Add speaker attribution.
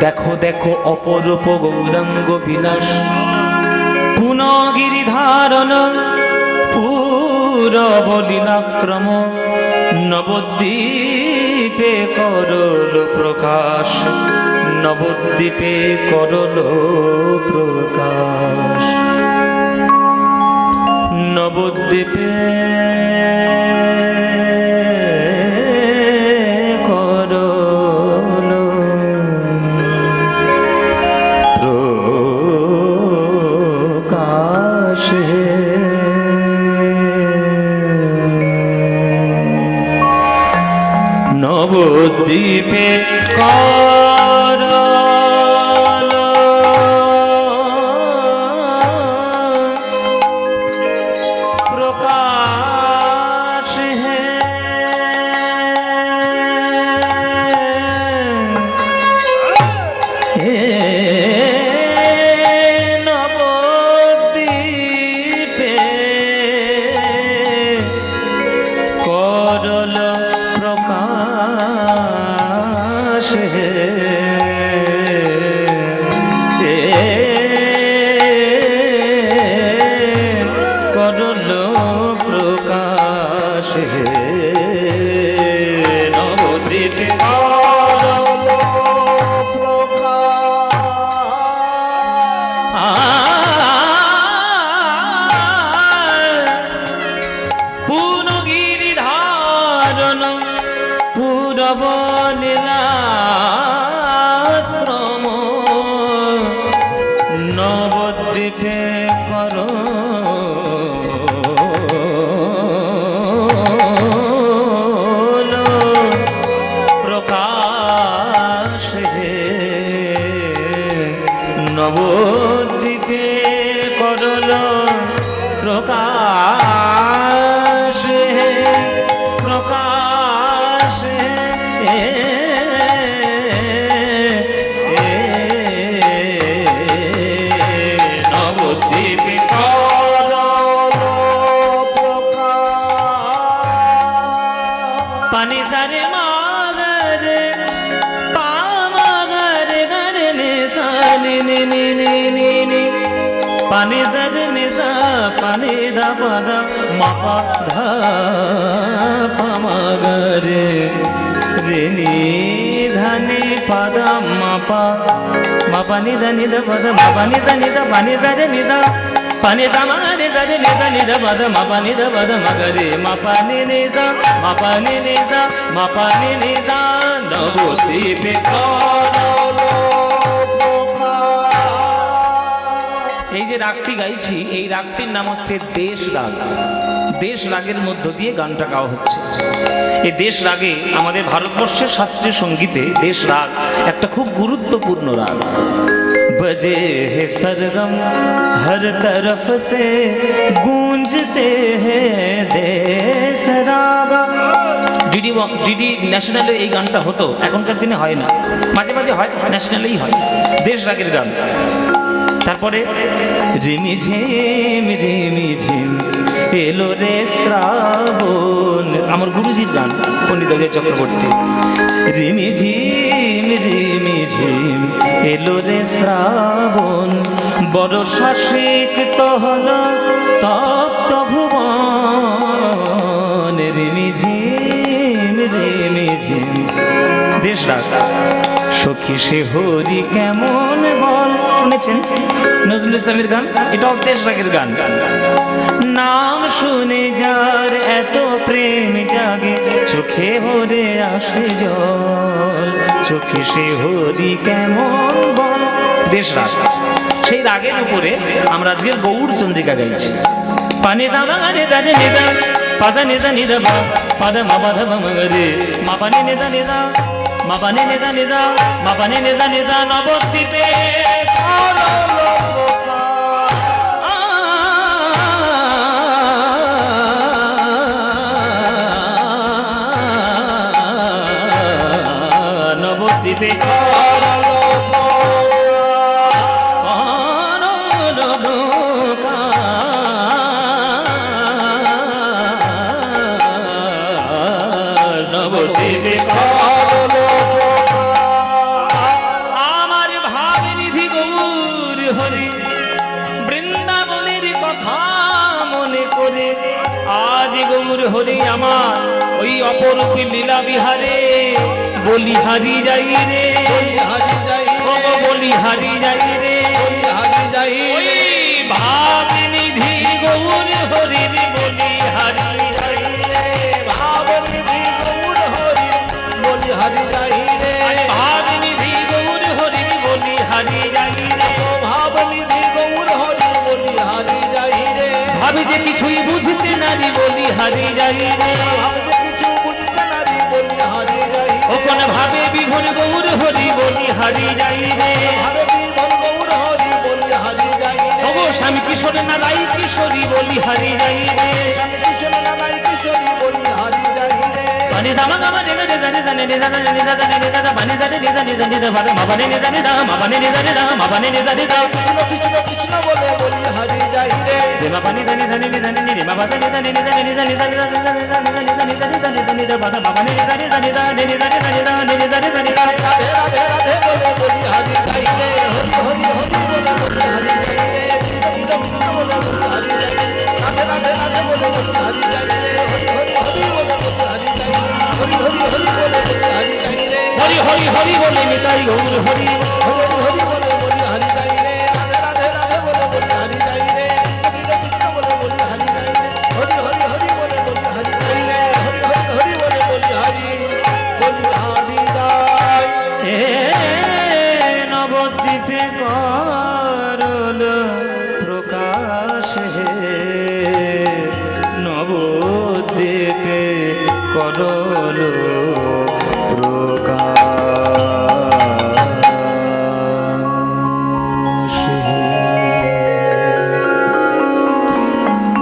Speaker 1: দেখো দেখো, অপরূপ গৌরাঙ্গ বিলাস পুনগিরি ধারণ, পুরব লীলাক্রম নবদ্বীপে করল প্রকাশ, নবদ্বীপে করল প্রকাশ। নবদ্বীপে নবদ্বীপে করল পুনগিরি ধারণ পুরব নীলাক্রম নবদ্বীপে কর। প্রকাশ হে প্রকাশ হে প্রকাশ। হে নবদ্বীপে পানি সারে মাগরে পামাগরে গরে নে সানি নি নি নি নি নি পানি সারে পানি দা পদ মাপা ধা পামাগরে রে নি ধানি পদ মাপা মাপা নি দ নি দ পদ মাপা নি দ নি দ পানি সারে নি দ পানি দ মারে দ নি দ নি দ পদ মাপা নি দ যে রাগটি গাইছি এই রাগটির নাম হচ্ছে দেশ রাগ দেশ রাগের মধ্য দিয়ে গানটা গাওয়া হচ্ছে এই দেশ রাগে আমাদের ভারতবর্ষের শাস্ত্রীয় সঙ্গীতে দেশ রাগ একটা খুব গুরুত্বপূর্ণ রাগ बजे है सरगम हर तरफ से गूंजते हैं देश रागा ডিডি ডিডি ন্যাশনালে এই গানটা হতো এখনকার দিনে হয় না মাঝে মাঝে হয় ন্যাশনালেই হয় দেশ রাগের গান তারপরে রিমি ঝিম রিমি ঝিম, এলো রে শ্রাবণ। আমার গুরুজির গান, পণ্ডিত চক্রবর্তী। রিমি ঝিম রিমি ঝিম, এলো রে শ্রাবণ। বড় শাসিক হল তপ্ত ভুবন। রিমি ঝিম দেশ রাগ সখী সে হরি কেমন বল শুনেছেন নজরুল ইসলামের গান এটাও দেশ রাগের গান নাম শুনে যার এত প্রেম জাগে চোখে হরে আসে জল চোখে সে হরি কেমন বল দেশ রাগ সেই রাগের উপরে আমরা আজকের গৌড় চন্দ্রিকা গাইছি পানি দাদা রে দাদে নিদা পাদা নিদা নিদা পাদা মা পাদা মা রে মা পানি নিদা নিদা পানি নিদা নিদা মা পানি নিদা নিদা নবদ্বীপে নবদ্বীপে করে আজ গৌর হরে আমার ওই অপরূপ লীলা বিহারে। বলি হারি যাই রে। বলি হারি যাই
Speaker 2: হরি
Speaker 1: হরি ও কোন ভাবে বিভোর গৌর হরি বলি হরি যাই রে। স্বামী কিশোর না রাই কিশোরী বলি হরি যাই রে। পানি দামা গামা রে রে জানি জানি রে জানি রে জানি রে জানি পানি জানি রে জানি জানি রে ভাবে মাবানে রে জানি দা মাবানে রে জানি দা মাবানে রে জানি দা
Speaker 2: কৃষ্ণ কৃষ্ণ কৃষ্ণ বলে বলি হারি যাই রে
Speaker 1: রে মা পানি জানি জানি রে জানি রে মা পানি জানি রে জানি জানি জানি জানি জানি জানি জানি জানি জানি জানি রে বাবা মাবানে রে জানি জানি দা রে জানি জানি দা রে জানি জানি দা
Speaker 2: রাধে রাধে রাধে বলে বলি হারি যাই রে হরি হরি হরি বলে বলি হারি যাই রে হরি হরি হরি বলে
Speaker 1: নিতাই গৌর হরি
Speaker 2: হরি হরি বলে বলি, হরি তাই রে, রাধে রাধে রাধে বলে বলি, হরি তাই রে বলে বলি, হরি তাই রে, হরি হরি হরি বলে বলি, হরি তাই রে, হরি হরি হরি বলে বলি, হরি বলি, হরি তাই।
Speaker 1: হে নবদ্বীপে করল প্রকাশ হে। নবদ্বীপে করল